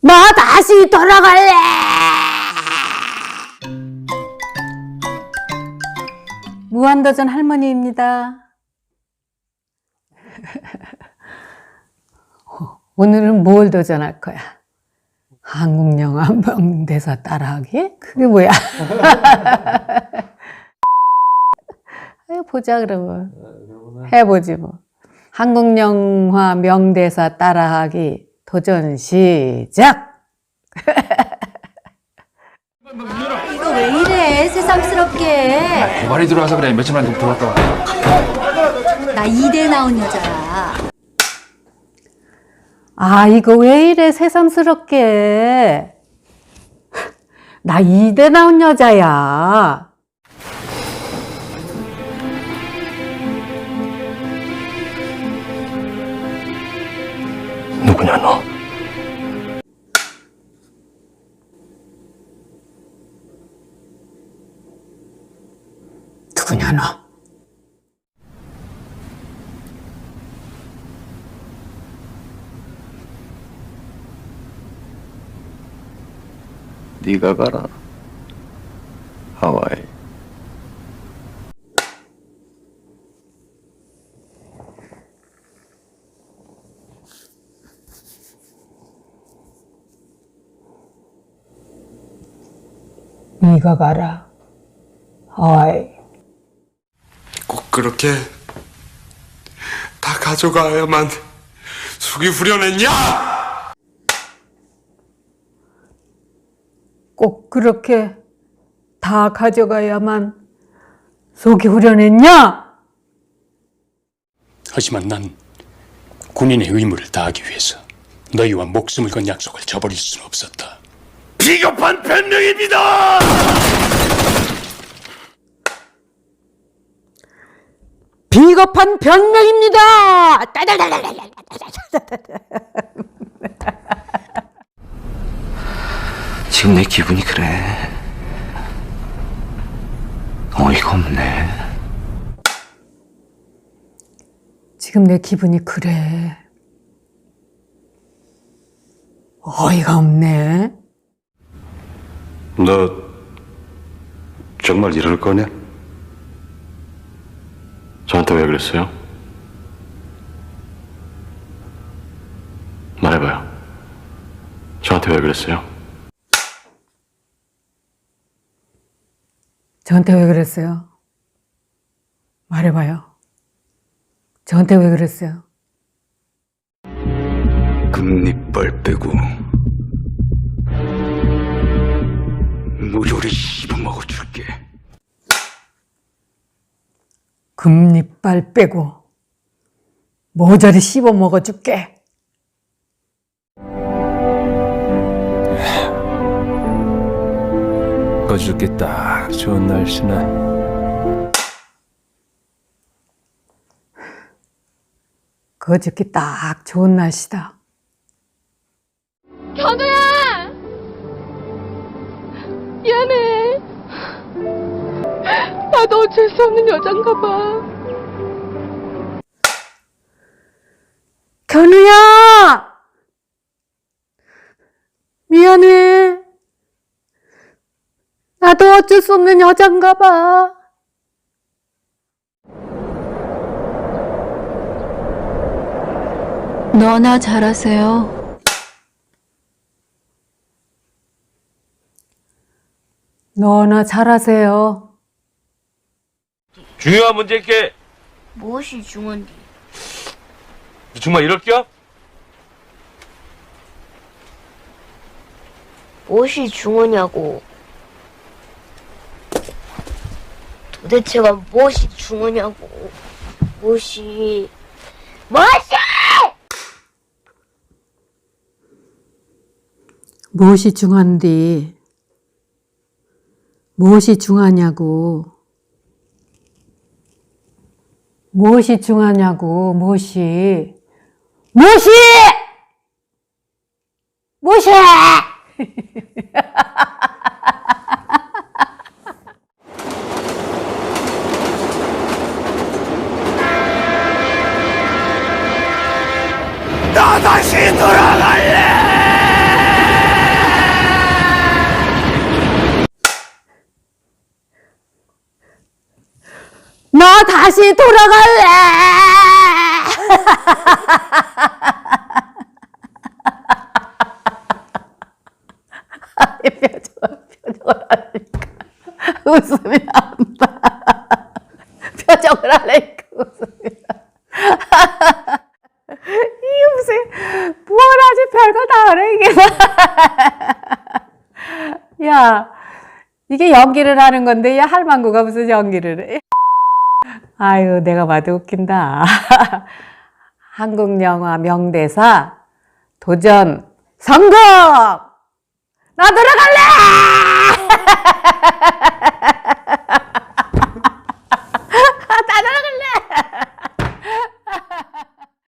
나 다시 돌아갈래. 무한도전 할머니입니다. 오늘은 뭘 도전할 거야? 한국 영화 명대사 따라하기? 그게 뭐야? 아유, 보자 그러면 해보지 뭐. 한국 영화 명대사 따라하기 도전 시작. 이거 왜 이래 새삼스럽게 고발이 들어와서 그래 며칠만 좀 들어왔다 와나 이대 나온 여자야 아 이거 왜 이래 새삼스럽게? 나 이대 나온 여자야. 누구냐 너? 누구냐 너? 네가 가라 하와이 네가 가라. 하와이. 꼭 그렇게 다 가져가야만 숙이 후련했냐? 꼭 그렇게 다 가져가야만 속이 후련했냐? 하지만 난 군인의 의무를 다하기 위해서 너희와 목숨을 건 약속을 저버릴 수는 없었다. 비겁한 변명입니다! 비겁한 변명입니다. 지금 내 기분이 그래 어이가 없네 지금 내 기분이 그래. 어이가 없네. 너 정말 이럴 거냐? 저한테 왜 그랬어요? 말해봐요. 저한테 왜 그랬어요? 저한테 왜 그랬어요? 말해봐요. 저한테 왜 그랬어요? 금리빨 빼고 무료로 씹어먹어 줄게 금리빨 빼고 모조리 씹어 먹어 줄게. 어저께 딱 좋은 날씨네. 그저께 딱 좋은 날씨다. 견우야! 나도 어쩔 수 없는 여잔가 봐. 견우야! 미안해. 나도 어쩔 수 없는 여잔가 봐. 너나 잘하세요 너나 잘하세요. 중요한 문제께 무엇이 중요한지. 정말 이럴게요? 무엇이 중요냐고. 도대체가 무엇이 중요냐고. 무엇이. 무엇이! 무엇이 중요한디? 무엇이 중요하냐고. 무엇이 중요하냐고, 무엇이. 무엇이! 무엇이! 나 다시 돌아갈래! 다시 돌아갈래! 표정, 표정을 하니까 웃음이 안 나. 표정을 하니까 웃음이 나. 이게 무슨, 뭘 아주 별거 다 하네, 이게. 야, 이게 연기를 하는 건데, 이 할망구가 무슨 연기를 해. 아유, 내가 봐도 웃긴다. 한국 영화 명대사 도전 성공! 나 들어갈래!